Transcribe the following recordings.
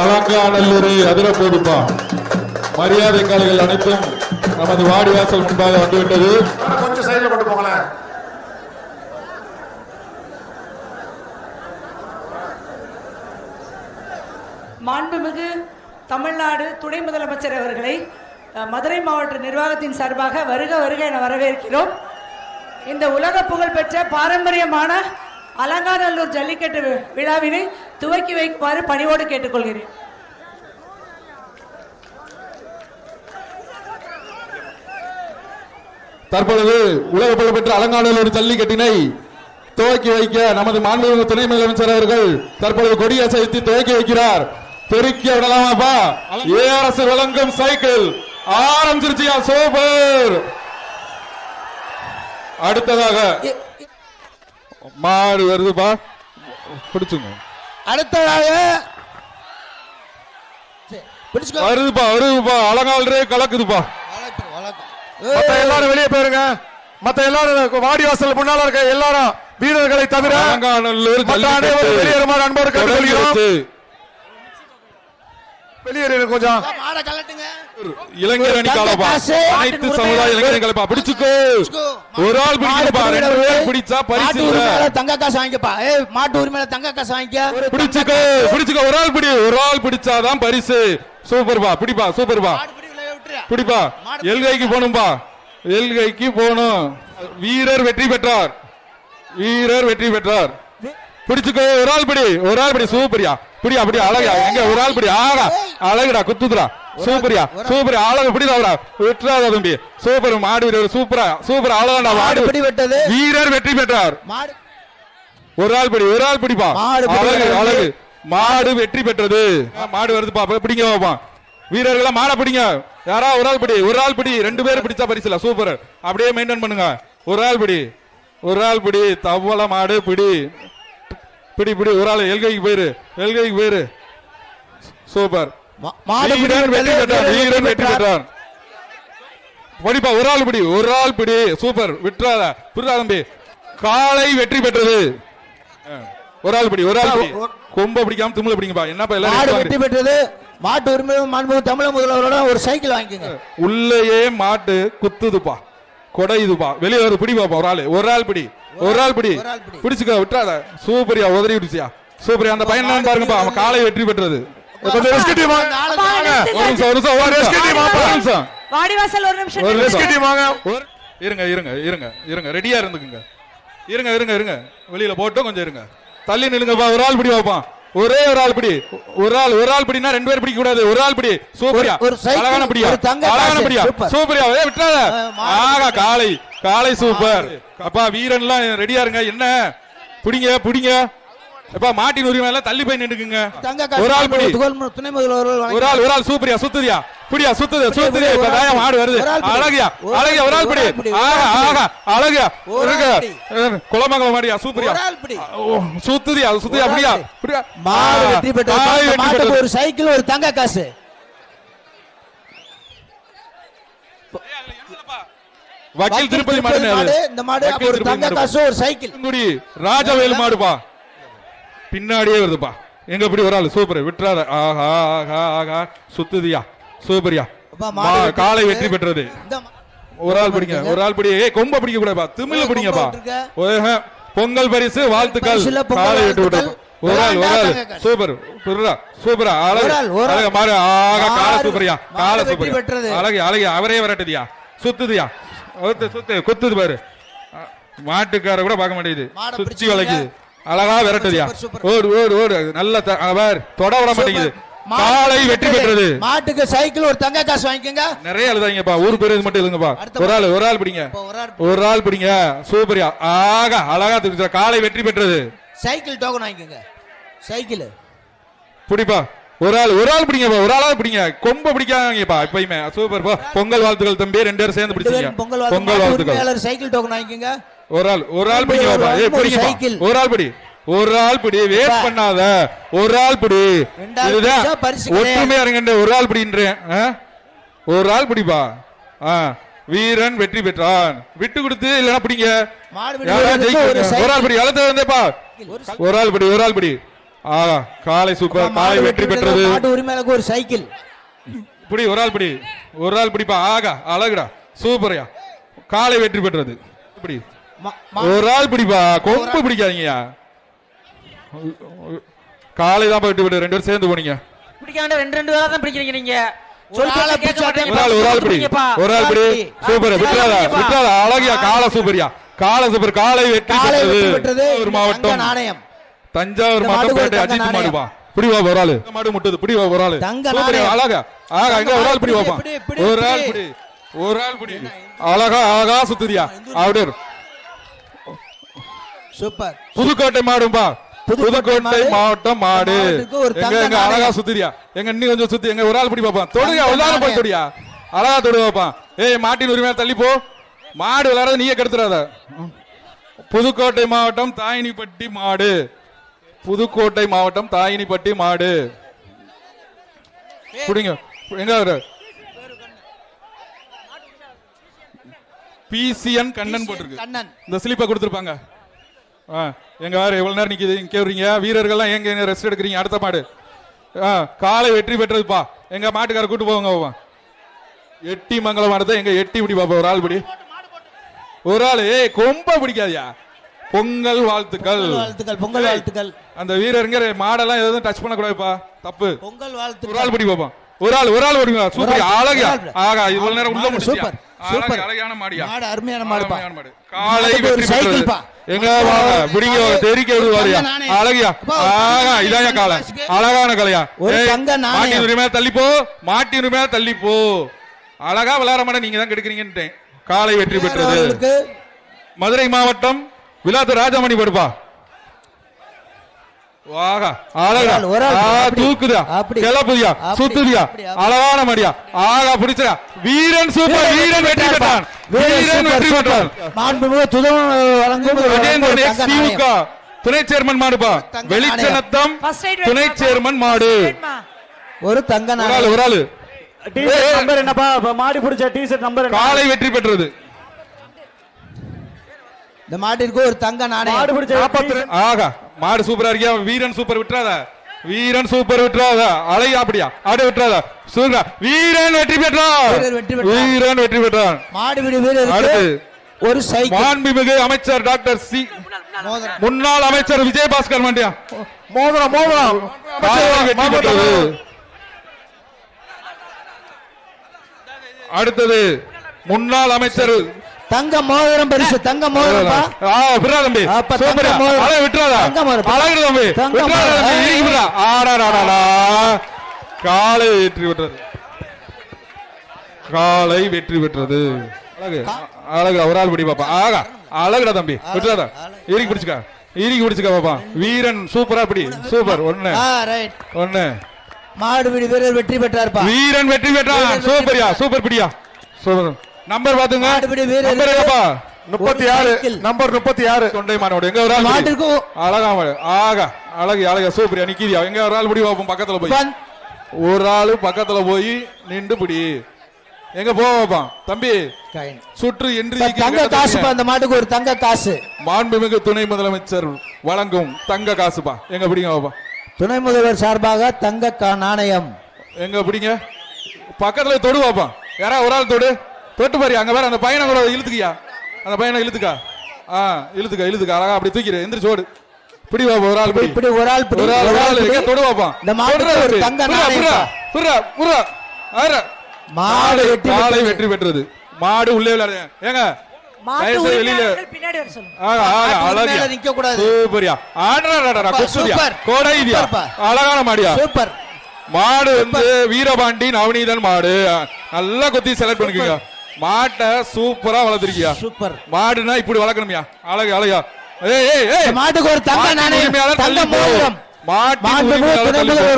அலங்காநல்லூரை அதிர போதுப்பா மரியாதை காலைகள் அனைத்தும் நமது வாடிவாசல் முன்பாக வந்துவிட்டது. கொஞ்சம் சைடுல கொண்டு போங்களேன் மாண்புமிகு தமிழ்நாடு துணை முதலமைச்சர் அவர்களை மதுரை மாவட்ட நிர்வாகத்தின் சார்பாக வருக வருக என வரவேற்கிறோம். இந்த உலக புகழ்பெற்ற பாரம்பரியமான அலங்காநல்லூர் ஜல்லிக்கட்டு விழாவினை துவக்கி வைக்குமாறு பணிவோடு கேட்டுக்கொள்கிறேன். தற்பொழுது உலக புகழ்பெற்ற அலங்காநல்லூர் ஜல்லிக்கட்டினை துவக்கி வைக்க நமது மாண்புமிகு துணை முதலமைச்சர் அவர்கள் தற்பொழுது கொடியசைத்து துவக்கி வைக்கிறார். பெருக்கிய விடலாமாப்பா ஏஆர்எஸ் வழங்கும் சைக்கிள் ஆரம்பிச்சிருச்சியா சூப்பர்! அடுத்ததாக மாடு வருதுப்பா பிடிச்சுங்க. அடுத்ததாக வருதுப்பா வருதுப்பா. அலங்காலரே கலக்குதுப்பா. மத்த எல்லாரும் வெளியே போயிருங்க. மத்த எல்லாரும் வாடிவாசல் முன்னால இருக்க எல்லாரும் வீரர்களை தவிர அனைவரும் வெளியேறுமாறு அன்போடு கேட்டுக்கொள்கிறோம். வெளியேறு கொஞ்சம். மாடை கலட்டுங்க இளைஞர் அணி காலப்பா. காசு. அனைத்து சமுதாய இளைஞர் கலப்பா. பிடிச்சுக்கோ. ஒரு ஆள் பிடிக்கணும்பா மாடு ரெண்டு பேர் பிடிச்சா பரிசு தங்க காசு வாங்கிக்கப்பா. ஏய் மாட்டு உரிமையில தங்க காசு வாங்கிக்க. பிடிச்சுக்கோ. பிடிச்சுக்கோ. ஒரு ஆள் பிடி. ஒரு ஆள் பிடிச்சாதான் பரிசு. சூப்பர்பா. பிடிப்பா. சூப்பர்பா? பிடிப்பா. எல்கைக்கு போகணும்பா. எல்கைக்கு போகணும். வீரர் வெற்றி பெற்றார். வீரர் வெற்றி பெற்றார். பிடிச்சுக்கோ. ஒரு ஆள் பிடி. ஒரு ஆள் பிடி. சூப்பரியா. பிடியா பிடி அழகா எங்க ஒரு ஆள் பிடி ஆகா அழகுடா குத்துதுடா. சூப்பரியா சூப்பரியா. அழகு பிடிதாடா. விட்டுறாத தம்பி. சூப்பர் மாடு வீரர் சூப்பரா சூப்பர். அழகாடா மாடு பிடி வெட்டது? வீரர் வெற்றி பெற்றார். மாடு ஒரு ஆள் பிடி ஒரு ஆள் பிடிப்பா. பிடி அழகு வருது. அழகு. மாடு வெற்றி பெற்றது. மாடு வருதுப்பா அப்ப பிடிங்க பாப்பா. வீரர்களா மாடை பிடிங்க. யாரா ஒரு ஆள் பிடி ஒரு ஆள் பிடி. ரெண்டு பேரும் பிடிச்சா பரிசு இல்ல சூப்பர். அப்படியே மெயின்டைன் பண்ணுங்க. ஒரு ஆள் பிடி ஒரு ஆள் பிடி. தவள மாடு பிடி. பிடி பிடி ஒரு ஆள் எல்கைக்கு போயிரு எல்கைக்கு போயிரு. சூப்பர். வெற்றி வெற்றி படிப்பா ஒரு ஆள் பிடி ஒரு ஆள் பிடி. சூப்பர். விட்டுறாத. புரிதா தம்பி. காலை வெற்றி பெற்றது. ஒரு ஆள் பிடி ஒரு ஆள் கொம்ப பிடிக்காம திமுல பிடிங்கப்பா. என்னப்பா எல்லாரும் வெட்டி பெற்றது. மாட்டு உரிமை மாண்பு தமிழக முதல்வரோட ஒரு சைக்கிள் வாங்கிக்கோங்க. உள்ளேயே மாட்டு குத்துதுப்பா. கொடையுதுப்பா வெளியே வருது பிடி பாப்பா ஒரு ஆள். ஒரு ஆள் பிடி. ஒரு ஆள் பிடி. ஒரு ஆள் பிடி. பிடிச்சுக்க விட்டுறாத. சூப்பரியா உதறி விட்டுச்சியா? சூப்பரியா அந்த பையன் என்னன்னு பாருங்கப்பா. அவன் காலை வெற்றி பெற்றது. கொஞ்சம் டீம் வாங்க. ஒரு நிமிஷம் ஒரு நிமிஷம் ஒரு ஒரு நிமிஷம். வாடிவாசல் ஒரு நிமிஷம். ஒரு வாங்க. ஒரு இருங்க இருங்க இருங்க இருங்க. ரெடியா இருந்துக்குங்க. இருங்க இருங்க இருங்க. வெளியில போட்டு கொஞ்சம் இருங்க. தள்ளி நில்லுங்கப்பா. ஒரு ஆள் பிடி வைப்பான் ஒரே ஒரு ஆள் பிடி. ஒரு ஆள் ஒரு ஆள் பிடினா ரெண்டு பேர் பிடிக்க கூடாது ஒரு ஆள் பிடி. சூப்பரியா. ஒரு அழகான பிடியா. அழகான. பிடியா. சூப்பர். சூப்பரியா. ஏ மாடு ஆகா காளை. காளை சூப்பர். அப்பா வீரன்லாம் ரெடியா இருங்க. என்ன? பிடிங்க பிடிங்க. அப்பா மாட்டின் உரிமை எல்லாம் தள்ளி போய் காசு ஒரு ஆள் பிடி. ஒரு. ஆள் ஒரு ஆள் சூப்பரியா சுத்துதியா புடியா சுத்துது சுத்துது இப்ப தாயா. மாடு வருது. அழகியா அழகியா ஒரு ஆள் பிடி ஆகா. ஆகா அழகியா பிடி. குளமங்கலம் மாடியா சூப்பரியா சுத்துதியா சுத்துதியா அப்படியா மாடு வெற்றி ஒரு சைக்கிள் ஒரு தங்க காசு. வக்கீல் திருப்பதி மாடு மாடு இந்த மாடு ஒரு தங்க. காசு ஒரு சைக்கிள். குடி ராஜவேல் மாடுப்பா. பின்னாடியே வருதுப்பா. எங்க இப்படி ஒரு ஆள் சூப்பர். விட்டுறாத. ஆஹா ஆஹா ஆஹா சுத்துதியா. சூப்பரியா வெற்றி காலை பெற்றது. வெற்றி பெற்றது. ஒரு ஆள் பிடிங்க ஒரு ஆள் பிடி ஏய் கொம்ப பிடிக்க கூடாதுப்பா ஏய், பிடிங்கப்பா பொங்கல் பரிசு வாழ்த்துக்கள். காலை விட்டு விட்டு வாழ்த்துக்கள். ஒரு ஆள் ஒரு ஆள். சூப்பர் புரியுதா சூப்பரா அழகு. மாறு ஆக கால சூப்பரியா. கால வெற்றி பெற்றது. அழகு அழகு. அவரே விரட்டுதியா. சுத்துதியா. சுத்து குத்துது பாரு. மாட்டுக்கார கூட பார்க்க மாட்டேங்குது. மாடை சுத்தி. வளைக்குது. அழகா விரட்டுதியா. Super, super. ஓடு ஓடு ஓடு. நல்ல தொட விட மாட்டேங்குது. மாடு காலை வெற்றி பெற்றது. மாட்டுக்கு சைக்கிள் ஒரு தங்க காசு வாங்கிக்கோங்க. நிறைய எழுதாங்கப்பா ஊர் பேர் மட்டும் எழுதுங்கப்பா. ஒரு ஆள் ஒரு ஆள் பிடிங்க. ஒரு ஆள் பிடிங்க. சூப்பரியா ஆகா அழகா தெரிஞ்ச காலை வெற்றி பெற்றது. சைக்கிள் டோக்கன் வாங்கிக்கோங்க. சைக்கிள். பிடிப்பா. ஒரு ஆள் ஒரு ஆள் பிடிங்கப்பா. ஒரு ஆளா பிடிங்க. கொம்ப பிடிக்காங்கப்பா எப்பயுமே. சூப்பர். பா. பொங்கல் வாழ்த்துக்கள் தம்பி. ரெண்டு பேரும் சேர்ந்து பிடிச்சீங்க. பொங்கல் பொங்கல் வாழ்த்து வாழ்த்துக்கள். சைக்கிள் டோக்கன் வாங்கிக்கோங்க. ஒரு ஆள் ஒரு ஆள் பிடிங்கப்பா பிடிங்கப்பா. சைக்கிள். ஒரு ஆள் பிடி. ஒரு ஆள் பிடி வேஸ்ட். பண்ணாத ஒரு ஆள் பிடி இதுதான். ஒற்றுமையா இருங்க ஒரு ஆள் பிடின்றேன் ஆ? ஒரு ஆள் பிடிப்பா ஆ வீரன் வெற்றி பெற்றான் விட்டு கொடுத்து இல்லைன்னா பிடிங்க ஒரு ஆள் பிடி அழுத்த வந்தேப்பா ஒரு ஆள் பிடி ஒரு ஆள் பிடி ஆகா காலை சூப்பர் காலை வெற்றி பெற்றது உரிமையாளருக்கு ஒரு சைக்கிள் பிடி ஒரு ஆள் பிடி ஒரு ஆள் பிடிப்பா ஆகா அழகுடா சூப்பர்யா காலை வெற்றி பெற்றது பிடி மா- மா- ஒரு ஆள் பிடிப்பா கொம்பு பிடிக்காதீங்கயா காலை தான் வெற்றி பெற்றது ரெண்டு பேரும் சேர்ந்து போனீங்க. பிடிக்காண்ட ரெண்டு ரெண்டு தான் பிடிக்கிறீங்க நீங்க. ஒரு ஆளை பிடி. ஒரு ஆள் பிடி. சூப்பர். விட்டுறாதா. விட்டுறாதா அழகியா காலை சூப்பர்யா? காலை சூப்பர். காலை வெற்றி ஒரு மாவட்டம். நாணயம். தஞ்சாவூர் மாவட்டம் அஜித். மாடுப்பா பிடி வா ஒரு ஆளு. மாடு முட்டுது. பிடி வா ஒரு ஆளு. அழகா. ஆகா இங்க ஒரு ஆள் பிடி வாப்பா. ஒரு ஆள் பிடி. ஒரு ஆள் பிடி. அழகா அழகா சுத்துதியா? அப்படியே. சூப்பர். புதுக்கோட்டை மாடும்பா. புதுக்கோட்டை. மாவட்டம் மாடு. எங்க அழகா. சுத்துறியா? எங்க இன்னும் கொஞ்சம் சுத்தி எங்க ஒரு ஆள் பிடி பாப்பா தொடுறியா? தங்க எல்லாரும் போய். தொடியா அழகா தொடு பாப்பா ஏய் மாட்டின் உரிமையா தள்ளி போ. மாடு விளையாட நீயே கெடுத்துறாத புதுக்கோட்டை மாவட்டம் தாயினிப்பட்டி மாடு. புதுக்கோட்டை மாவட்டம் தாயினிப்பட்டி மாடு. புடிங்க. எங்க பிசிஎன் கண்ணன் போட்டிருக்கு. இந்த ஸ்லிப்பை கொடுத்துருப்பாங்க. எங்க வேற எவ்வளவு நேரம் நிக்குது? இங்க கேக்குறீங்க? வீரர்கள்லாம் எங்க ரெஸ்ட் எடுக்கிறீங்க? அடுத்த மாடு. காலை வெற்றி பெற்றதுப்பா. எங்க மாட்டுக்கார கூட்டு போவாங்க எட்டி மங்கலம் மாடு எங்க எட்டி பிடி பாப்பா ஒரு ஆள் பிடி. ஒரு ஆள் ஏய் கொம்ப பிடிக்காதியா? பொங்கல் வாழ்த்துக்கள். வாழ்த்துக்கள் பொங்கல் வாழ்த்துக்கள். அந்த வீரருங்க மாடெல்லாம் எதுவும் டச் பண்ண கூடாதுப்பா தப்பு. பொங்கல் ஒரு ஆள் பிடி பாப்பா ஒரு ஆள் ஒரு ஆள் ஓடுங்க சூப்பர் அழகா. ஆகா இவ்வளவு நேரம் உள்ள சூப்பர், சூப்பர். அழகான மாடியா? மாடு அருமையான மாடுப்பா மாடு. காலை வெற்றி பெற்றது. எங்க வாங்க? தெரிக்க விடுவாரியா. அழகியா? இதாயா காலை. அழகான கலையா. மாட்டின் உரிமையா தள்ளி போ. மாட்டின் உரிமையா தள்ளி போ. அழகா விளையாட மாட்ட நீங்க தான் கெடுக்கிறீங்கன்ட்டேன் காலை வெற்றி பெற்றது. மதுரை மாவட்டம் விழாத்து ராஜமணி படுப்பா வாகா அழகா ஒரு ஆள், ஒரு ஆள், ஆ, அப்படி. தூக்குதா அப்படி. கிளப்புதியா அப்படி, சுத்துதியா அப்படி, அப்படி. அழகான மடியா. ஆகா பிடிச்சா வீரன் சூப்பர் வீரன் வெற்றி பெற்றான். வீரன் வெற்றி. பெற்றான். வழங்கும் துணை சேர்மன் First aid துணை? சேர்மன் மாடு? ஒரு தங்க ஒரு ஆளு நம்பர் என்னப்பா? மாடி பிடிச்ச டிஷர்ட் நம்பர் என்ன? காலை வெற்றி பெற்றது. இந்த மாட்டிற்கு ஒரு தங்க மாடு நாணயம் ஆகா மாடு சூப்பரா இருக்கியா? வீரன் சூப்பர் விட்டுறாத. வீரன் சூப்பர் விட்டுறாத. அலை அப்படியா? அப்படியே விட்டுறாத. சூப்பரா வீரன் வெற்றி பெற்றான் வீரன் வெற்றி பெற்றான். வீரன் வெற்றி பெற்றான் மாடுபிடி வீரருக்கு அடுத்து. ஒரு சைக்கிள். மாண்புமிகு அமைச்சர் டாக்டர் சி முன்னாள் அமைச்சர் விஜயபாஸ்கர் மண்டியா? மோதிரம் மோதிரம். அடுத்தது முன்னாள் அமைச்சர் தங்க மோதிரம் பரிசு தங்க மோதிரம் விட்றா தம்பி. சூப்பரா. அழகு விட்டுறாதா? தங்க மோதிரம். அழகு தம்பி. மோதிரம். தம்பி விட்றா. ஆடாடாடாடா. காலை வெற்றி பெற்றது. காலை வெற்றி பெற்றது. அழகு. அழகு. ஒரு ஆள் பிடி பாப்பா. ஆகா. அழகுடா தம்பி. விட்டுறாதா இறுக்கி பிடிச்சுக்க. இறுக்கி பிடிச்சுக்க பாப்பா. வீரன் சூப்பரா பிடி. சூப்பர். ஒண்ணு. ஒண்ணு. மாடுபிடி வீரர் வெற்றி பெற்றார்ப்பா. வீரன் வெற்றி வெற்றி சூப்பர்யா. சூப்பர் பிடியா. சூப்பர். நம்பர் பாத்துங்க நம்பர் என்னப்பா முப்பத்தி ஒரு ஆறு. நம்பர் முப்பத்தி ஆறு. தொண்டை மானோட எங்க ஒரு ஆள் அழகா மாடு. ஆகா. அழகு அழகா. சூப்பரியா. நிக்கிதியா? எங்க ஒரு ஆள் பிடி பார்ப்போம். பக்கத்துல போய். ஒரு ஆளு பக்கத்துல போய் நின்று பிடி. எங்க போ வைப்பான் தம்பி. சுற்று என்று தங்க காசுப்பா அந்த மாட்டுக்கு ஒரு தங்க காசு. மாண்புமிகு துணை முதலமைச்சர் வழங்கும் தங்க காசுப்பா எங்க பிடிங்க பாப்பா துணை முதல்வர் சார்பாக தங்க நாணயம். எங்க பிடிங்க? பக்கத்துல தொடு பாப்பா யாரா ஒரு ஆள் தொடு? தொட்டு பாரு அங்க வேற அந்த பையனை கூட இழுத்துக்கியா? அந்த பையனை இழுத்துக்கா? ஆ இழுத்துக்க இழுத்துக்க. அழகா அப்படி தூக்கிடு எந்திரிச்சு ஓடு. பிடி பாப்பா ஒரு ஆள் பிடி. இப்படி ஒரு ஆள் பிடி, ஒரு ஆள் ஒரு ஆள். எங்க தொடு பாப்பா. இந்த மாட்டுக்கு ஒரு தங்க நாணயம் மாடு வெற்றி காலை பெற்றது. வெற்றி பெற்றது மாடு உள்ளே விளையாடு ஏங்க. அழகான மாடியா. சூப்பர். மாடு வந்து வீரபாண்டி நவநீதன் மாடு. நல்லா கொத்தி செலக்ட் பண்ணிக்கோங்க. மாட்டை சூப்பரா வளர்த்திருக்கியா? சூப்பர். மாடுனா இப்படி வளர்க்கணும்யா. அழகு அழகா. மாட்டுக்கு ஒரு தங்க நாணயம் தங்க. மோதிரம்.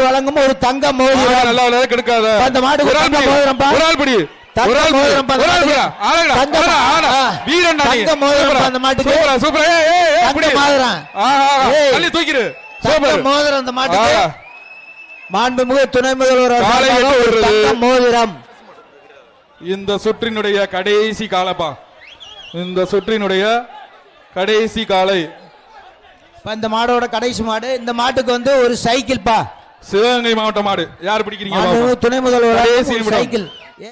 வழங்கும் ஒரு தங்க மோதிரம். கெடுக்காத. அந்த மாட்டுக்கு ஒரு தங்க. மோதிரம். ஒரு ஆள் பிடி. மோதிரம். மாண்புமிகு துணை முதல்வர் மோதிரம். இந்த சுற்றினுடைய கடைசி காலப்பா. இந்த சுற்றினுடைய கடைசி காலை. இந்த மாடோட கடைசி மாடு இந்த மாட்டுக்கு வந்து ஒரு சைக்கிள் பா சிவகங்கை மாவட்ட மாடு. யார் பிடிக்கிறீங்க. துணை முதல்வர். சைக்கிள்.